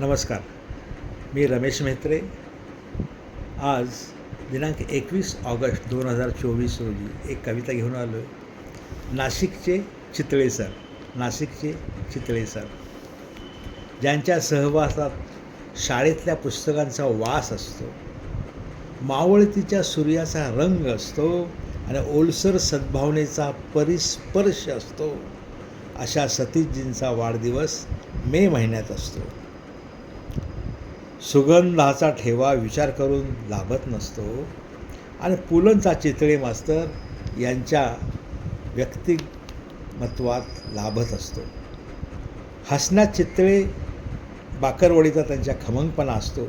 नमस्कार. मी रमेश म्हेत्रे. आज दिनांक एकवीस ऑगस्ट दोन हजार चोवीस रोजी एक कविता घेऊन आलो आहे नाशिकचे चितळे सर. नाशिकचे चितळे सर. ज्यांच्या सहवासात शाळेतल्या पुस्तकांचा वास असतो मावळतीच्या सूर्याचा रंग असतो आणि ओलसर सद्भावनेचा परिस्पर्श असतो अशा सतीशजींचा वाढदिवस मे महिन्यात असतो. सुगंधाचा ठेवा विचार करून लाभत नसतो. आणि पुलंचा चितळे मास्तर यांच्या व्यक्तिमत्वात लाभत असतो. हसण्यात चितळे बाकरवडीचा त्यांच्या खमंगपणा असतो.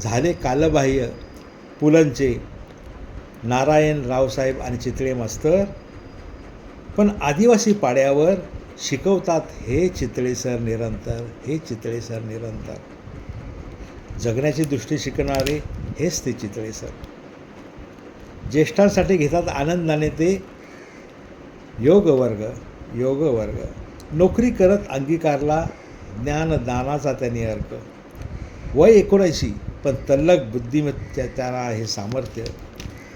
झाले कालबाह्य पुलंचे नारायण रावसाहेब आणि चितळे मास्तर. पण आदिवासी पाड्यावर शिकवतात हे चितळे सर निरंतर हे चितळे सर निरंतर. जगण्याची दृष्टी शिकणारे हेच ते चितळे सर. ज्येष्ठांसाठी घेतात आनंदाने ते योगवर्ग योगवर्ग नोकरी करत अंगीकारला ज्ञानदानाचा त्यांनी अर्क. वय एकोणऐंशी पण तल्लक बुद्धिमत्ते त्यांना आहे सामर्थ्य.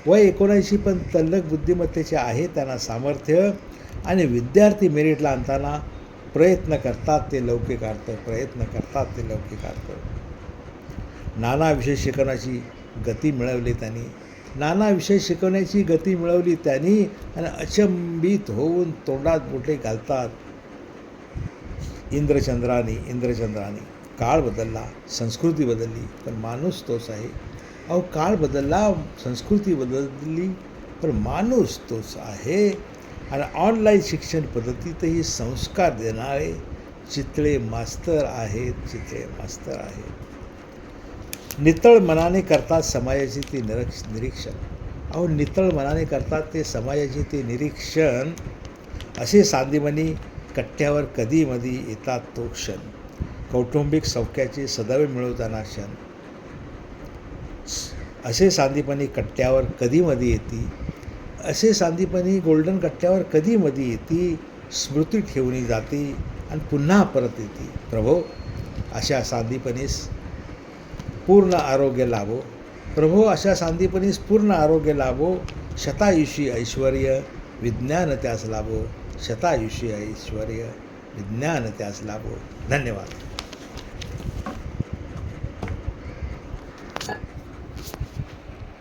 वय एकोणऐंशी पण तल्लक बुद्धिमत्तेचे आहे त्यांना सामर्थ्य आणि विद्यार्थी मेरिटला आणताना प्रयत्न करतात ते लौकिकार्थ प्रयत्न करतात ते लौकिकार्थ नाना विषय शिकवण्याची गती मिळवली त्यांनी. नाना विषय शिकवण्याची गती मिळवली त्यांनी आणि अचंबित होऊन तोंडात बोटे घालतात इंद्रचंद्राने. इंद्रचंद्राने काळ बदलला संस्कृती बदलली पण माणूस तोच आहे. अहो काळ बदलला संस्कृती बदलली पण माणूस तोच आहे. आणि ऑनलाईन शिक्षण पद्धतीतही संस्कार देणारे चितळे मास्तर आहेत चितळे मास्तर आहेत. नितळ मनाने करतात समाजाची ते निरक्ष निरीक्षण. अहो नितळ मनाने करतात ते समाजाची ते निरीक्षण. असे सांदीमनी कट्ट्यावर कधी मधी येतात तो क्षण. कौटुंबिक सौख्याचे सदैव मिळवताना क्षण. असे सांदीपणी कट्ट्यावर कधी मध्ये येते? असे सांदीपणी गोल्डन कट्ट्यावर कधी मध्ये येते? स्मृती ठेवली जाते आणि पुन्हा परत येते. प्रभो अशा सांदीपणीस पूर्ण आरोग्य लाभो. प्रभो अशा सांदीपणीस पूर्ण आरोग्य लाभो. शतायुषी ऐश्वर विज्ञान त्यास लाभो. शतायुषी ऐश्वर विज्ञान त्यास लाभो. धन्यवाद.